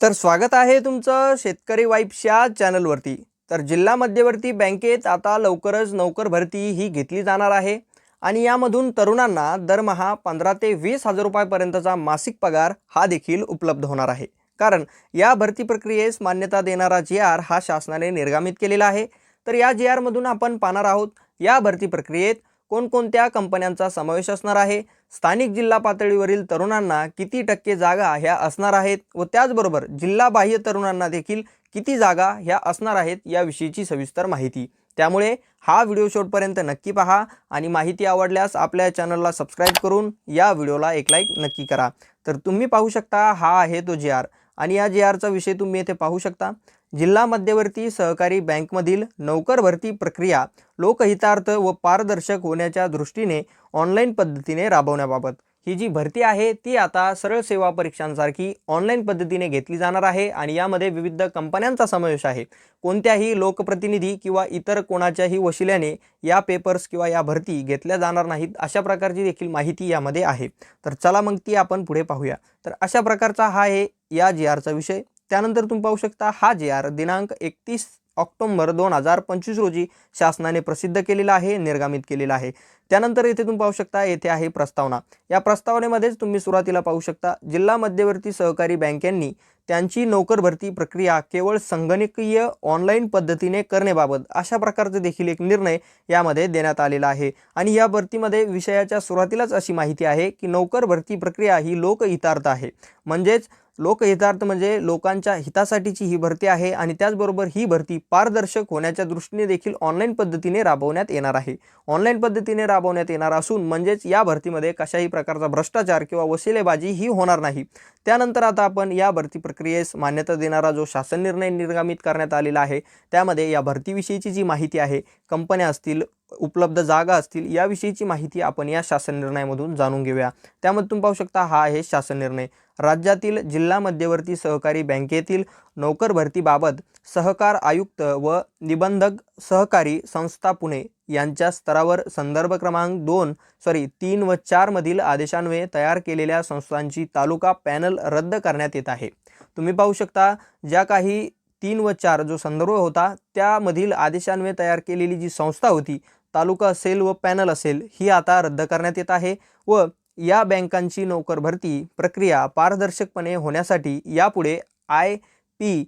तर स्वागत आहे तुमचं शेतकरी वाईफच्या चॅनलवरती. तर जिल्हा मध्यवर्ती बँकेत आता लवकरच नोकर भरती ही घेतली जाणार आहे. आणि यामधून तरुणांना दरमहा पंधरा ते वीस हजार रुपयापर्यंतचा मासिक पगार हा देखील उपलब्ध होणार आहे. कारण या भरती प्रक्रियेस मान्यता देणारा जी आर हा शासनाने निर्गमित केलेला आहे. तर या जी आरमधून आपण पाहणार आहोत या भरती प्रक्रियेत कोणकोणत्या कंपन्यांचा समावेश असणार आहे? स्थानिक जिल्हा पातळीवरील तरुणांना किती टक्के जागा ह्या असणार आहेत व त्याचबरोबर जिल्हा बाह्य तरुणांना देखील किती जागा ह्या असणार आहेत याविषयीची सविस्तर माहिती. त्यामुळे हा व्हिडिओ शेवटपर्यंत नक्की पहा आणि माहिती आवडल्यास आपल्या चॅनलला सबस्क्राईब करून या व्हिडिओला एक लाईक नक्की करा. तर तुम्ही पाहू शकता हा आहे तो जे आर. आणि या जे आरचा विषय तुम्ही येथे पाहू शकता. जिल्हा मध्यवर्ती सहकारी बँकमधील नोकर भरती प्रक्रिया लोकहितार्थ व पारदर्शक होण्याच्या दृष्टीने ऑनलाईन पद्धतीने राबवण्याबाबत. ही जी भरती आहे ती आता सरळ सेवा परीक्षांसारखी ऑनलाईन पद्धतीने घेतली जाणार आहे आणि यामध्ये विविध कंपन्यांचा समावेश आहे. कोणत्याही लोकप्रतिनिधी किंवा इतर कोणाच्याही वशिल्याने या पेपर्स किंवा या भरती घेतल्या जाणार नाहीत अशा प्रकारची देखील माहिती यामध्ये आहे. तर चला मग ती आपण पुढे पाहूया. तर अशा प्रकारचा हा आहे या जी आरचा विषय. त्यानंतर तुम्ही पाहू शकता हा जे आर दिनांक एकतीस ऑक्टोंबर दोन हजार पंचवीस रोजी शासनाने प्रसिद्ध केलेला आहे निर्गमित केलेला आहे. त्यानंतर येथे तुम्ही पाहू शकता येथे आहे प्रस्तावना. या प्रस्तावनेमध्येच तुम्ही सुरुवातीला पाहू शकता जिल्हा मध्यवर्ती सहकारी बँकांनी त्यांची नोकर भरती प्रक्रिया केवळ संगणकीय ऑनलाईन पद्धतीने करण्याबाबत अशा प्रकारचे देखील एक निर्णय यामध्ये देण्यात आलेला आहे. आणि या भरतीमध्ये विषयाच्या सुरुवातीलाच अशी माहिती आहे की नोकर भरती प्रक्रिया ही लोकहितार्थ आहे. म्हणजेच लोकहितार्थ म्हणजे लोकांच्या हितासाठीची ही भरती आहे आणि त्याचबरोबर ही भरती पारदर्शक होण्याच्या दृष्टीने देखील ऑनलाईन पद्धतीने राबवण्यात येणार आहे. ऑनलाईन पद्धतीने राबवण्यात येणार असून म्हणजेच या भरतीमध्ये कशाही प्रकारचा भ्रष्टाचार किंवा वसिलेबाजी ही होणार नाही. त्यानंतर आता आपण या भरती प्रक्रियेस मान्यता देणारा जो शासन निर्णय निर्गमित करण्यात आलेला आहे त्यामध्ये या भरतीविषयीची जी माहिती आहे कंपन्या असतील उपलब्ध जागा असतील याविषयीची माहिती आपण या शासन निर्णयामधून जाणून घेऊया. त्यामध्ये तुम्ही पाहू शकता हा आहे शासन निर्णय. राज्यातील जिल्हा मध्यवर्ती सहकारी बँकेतील नोकर भरतीबाबत सहकार आयुक्त व निबंधक सहकारी संस्था पुणे यांच्या स्तरावर संदर्भ क्रमांक दोन सॉरी तीन व चारमधील आदेशान्वये तयार केलेल्या संस्थांची तालुका पॅनल रद्द करण्यात येत आहे. तुम्ही पाहू शकता ज्या काही तीन व चार जो संदर्भ होता त्यामधील आदेशान्वये तयार केलेली जी संस्था होती तालुका असेल व पॅनल असेल ही आता रद्द करण्यात येत आहे व या बँकांची नोकर भरती प्रक्रिया पारदर्शकपणे होण्यासाठी यापुढे I P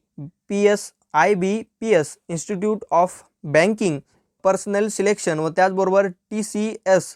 P S I B P S institute of banking personnel selection व त्याचबरोबर T C S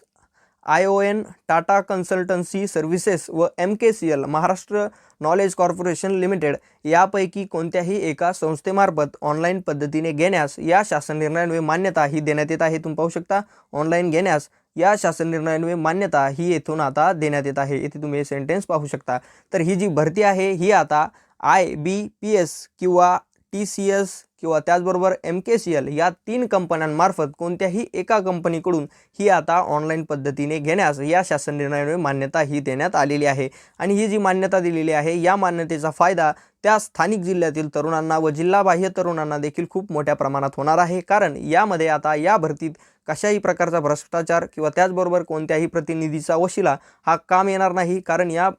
I O N Tata consultancy services व M K C L Maharashtra knowledge corporation limited यापैकी कोणत्याही एका संस्थेमार्फत ऑनलाईन पद्धतीने घेण्यास या शासन निर्णयान्वये मान्यता ही देण्यात येत आहे. तुम्ही पाहू शकता ऑनलाईन घेण्यास या शासन निर्णयान्वये मान्यता ही येथून आता देण्यात येत आहे. येथे तुम्ही हे सेंटेन्स पाहू शकता. तर ही जी भरती आहे ही आता आय बी पी एस किंवा टी सी एस किंवा त्याचबरोबर एम के सी एल या तीन कंपन्यांमार्फत कोणत्याही एका कंपनीकडून ही आता ऑनलाईन पद्धतीने घेण्यास या शासन निर्णयामुळे मान्यता ही देण्यात आलेली आहे. आणि ही जी मान्यता दिलेली आहे या मान्यतेचा फायदा त्या स्थानिक जिल्ह्यातील तरुणांना व जिल्हाबाह्य तरुणांना देखील खूप मोठ्या प्रमाणात होणार आहे. कारण यामध्ये आता या भरतीत कशाही प्रकारचा भ्रष्टाचार किंवा त्याचबरोबर कोणत्याही प्रतिनिधीचा वशिला हा काम येणार नाही. कारण या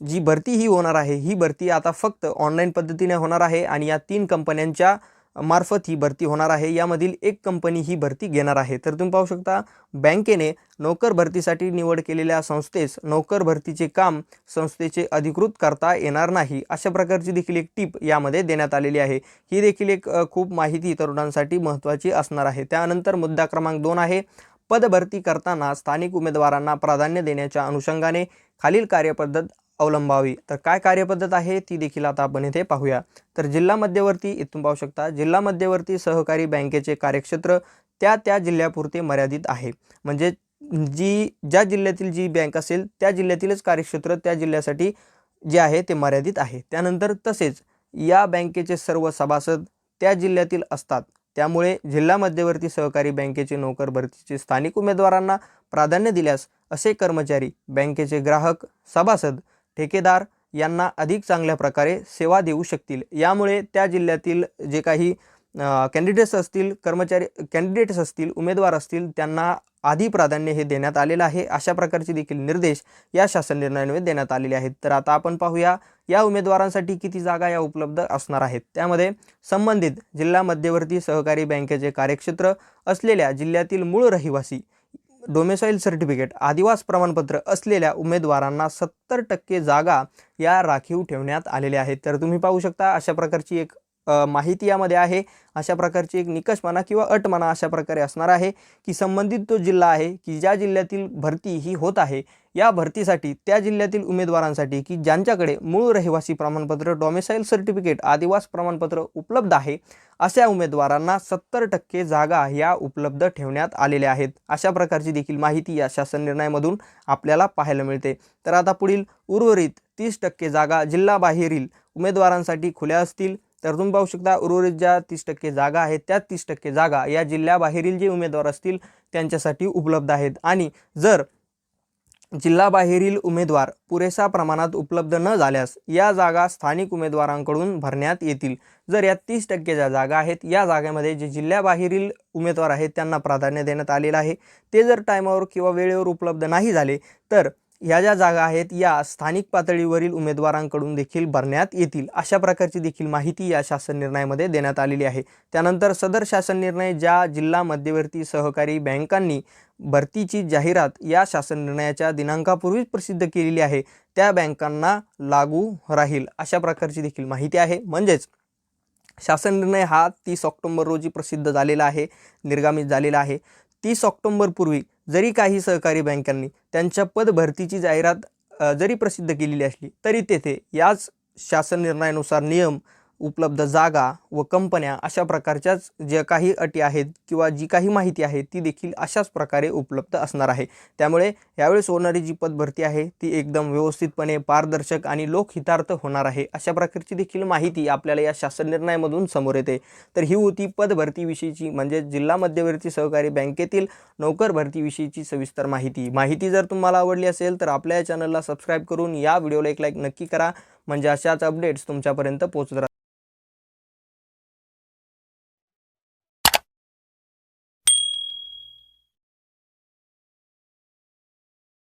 जी भरती ही होणार आहे ही भरती आता फक्त ऑनलाईन पद्धतीने होणार आहे आणि या तीन कंपन्यांच्या मार्फत ही भरती होणार आहे. यामधील एक कंपनी ही भरती घेणार आहे. तर तुम्ही पाहू शकता बँकेने नोकर भरतीसाठी निवड केलेल्या संस्थेस नोकर भरतीचे काम संस्थेचे अधिकृत करता येणार नाही अशा प्रकारची देखील एक टीप यामध्ये देण्यात आलेली आहे. ही देखील एक खूप माहिती तरुणांसाठी महत्त्वाची असणार आहे. त्यानंतर मुद्दा क्रमांक दोन आहे पदभरती करताना स्थानिक उमेदवारांना प्राधान्य देण्याच्या अनुषंगाने खालील कार्यपद्धत अवलंबावी. तर काय कार्यपद्धत आहे ती देखील आता आपण इथे पाहूया. तर जिल्हा मध्यवर्ती इथून पाहू शकता जिल्हा मध्यवर्ती सहकारी बँकेचे कार्यक्षेत्र त्या त्या जिल्ह्यापुरते मर्यादित आहे. म्हणजे जी ज्या जिल्ह्यातील जी बँक असेल त्या जिल्ह्यातीलच कार्यक्षेत्र त्या जिल्ह्यासाठी जे आहे ते मर्यादित आहे. त्यानंतर तसेच या बँकेचे सर्व सभासद त्या जिल्ह्यातील असतात. त्यामुळे जिल्हा मध्यवर्ती सहकारी बँकेचे नोकर भरतीचे स्थानिक उमेदवारांना प्राधान्य दिल्यास असे कर्मचारी बँकेचे ग्राहक सभासद ठेकेदार यांना अधिक चांगल्या प्रकारे सेवा देऊ शकतील. यामुळे त्या जिल्ह्यातील जे काही कॅन्डिडेट्स असतील कर्मचारी कॅन्डिडेट्स असतील उमेदवार असतील त्यांना आधी प्राधान्य हे देण्यात आलेलं आहे. अशा प्रकारचे देखील निर्देश या शासन निर्णयान्वये देण्यात आलेले आहेत. तर आता आपण पाहूया या उमेदवारांसाठी किती जागा या उपलब्ध असणार आहेत? त्यामध्ये संबंधित जिल्हा मध्यवर्ती सहकारी बँकेचे कार्यक्षेत्र असलेल्या जिल्ह्यातील मूळ रहिवासी डोमेसाईल सर्टिफिकेट आदिवास प्रमाणपत्र असलेल्या उमेदवारांना सत्तर टक्के जागा या राखीव ठेवण्यात आलेल्या आहेत. तर तुम्ही पाहू शकता अशा प्रकारची एक माहिती यामध्ये आहे. अशा प्रकारची एक निकष म्हणा किंवा अट म्हणा अशा प्रकारे असणार आहे की संबंधित तो जिल्हा आहे की ज्या जिल्ह्यातील भरती ही होत आहे या भरतीसाठी त्या जिल्ह्यातील उमेदवारांसाठी की ज्यांच्याकडे मूळ रहिवासी प्रमाणपत्र डॉमेसाईल सर्टिफिकेट आदिवास प्रमाणपत्र उपलब्ध आहे अशा उमेदवारांना सत्तर टक्के जागा या उपलब्ध ठेवण्यात आलेल्या आहेत. अशा प्रकारची देखील माहिती या शासन निर्णयामधून आपल्याला पाहायला मिळते. तर आता पुढील उर्वरित तीस टक्के जागा जिल्हाबाहेरील उमेदवारांसाठी खुल्या असतील. तर तुम्ही पाहू शकता उर्वरित ज्या तीस टक्के जागा आहेत त्या तीस टक्के जागा या जिल्ह्याबाहेरील जे उमेदवार असतील त्यांच्यासाठी उपलब्ध आहेत. आणि जर जिल्हाबाहेरील उमेदवार पुरेशा प्रमाणात उपलब्ध न झाल्यास या जागा स्थानिक उमेदवारांकडून भरण्यात येतील. जर या तीस टक्के ज्या जागा आहेत या जागेमध्ये जे जिल्ह्याबाहेरील उमेदवार आहेत त्यांना प्राधान्य देण्यात आलेलं आहे. ते जर टायमावर किंवा वेळेवर उपलब्ध नाही झाले तर ह्या ज्या जागा आहेत या स्थानिक पातळीवरील उमेदवारांकडून देखील भरण्यात येतील. अशा प्रकारची देखील माहिती या शासन निर्णयामध्ये देण्यात आलेली आहे. त्यानंतर सदर शासन निर्णय ज्या जिल्हा मध्यवर्ती सहकारी बँकांनी भरतीची जाहिरात या शासन निर्णयाच्या दिनांकापूर्वीच प्रसिद्ध केलेली आहे त्या बँकांना लागू राहील अशा प्रकारची देखील माहिती आहे. म्हणजेच शासन निर्णय हा तीस ऑक्टोंबर रोजी प्रसिद्ध झालेला आहे निर्गामित झालेला आहे. तीस ऑक्टोंबरपूर्वी जरी काही सहकारी बँकांनी त्यांच्या पदभरतीची जाहिरात जरी प्रसिद्ध केलेली असली तरी तेथे याच शासन निर्णयानुसार नियम उपलब्ध जागा व कंपन्या अशा प्रकारच्याच ज्या काही अटी आहेत किंवा जी काही माहिती आहे ती देखील अशाच प्रकारे उपलब्ध असणार आहे. त्यामुळे यावेळेस होणारी जी पदभरती आहे ती एकदम व्यवस्थितपणे पारदर्शक आणि लोकहितार्थ होणार आहे अशा प्रकारची देखील माहिती आपल्याला या शासन निर्णयामधून समोर येते. तर ही होती पदभरतीविषयीची म्हणजे जिल्हा मध्यवर्ती सहकारी बँकेतील नोकर भरतीविषयीची सविस्तर माहिती. माहिती जर तुम्हाला आवडली असेल तर आपल्या या चॅनलला सबस्क्राईब करून या व्हिडिओला एक लाईक नक्की करा. म्हणजे अशाच अपडेट्स तुमच्यापर्यंत पोहोचत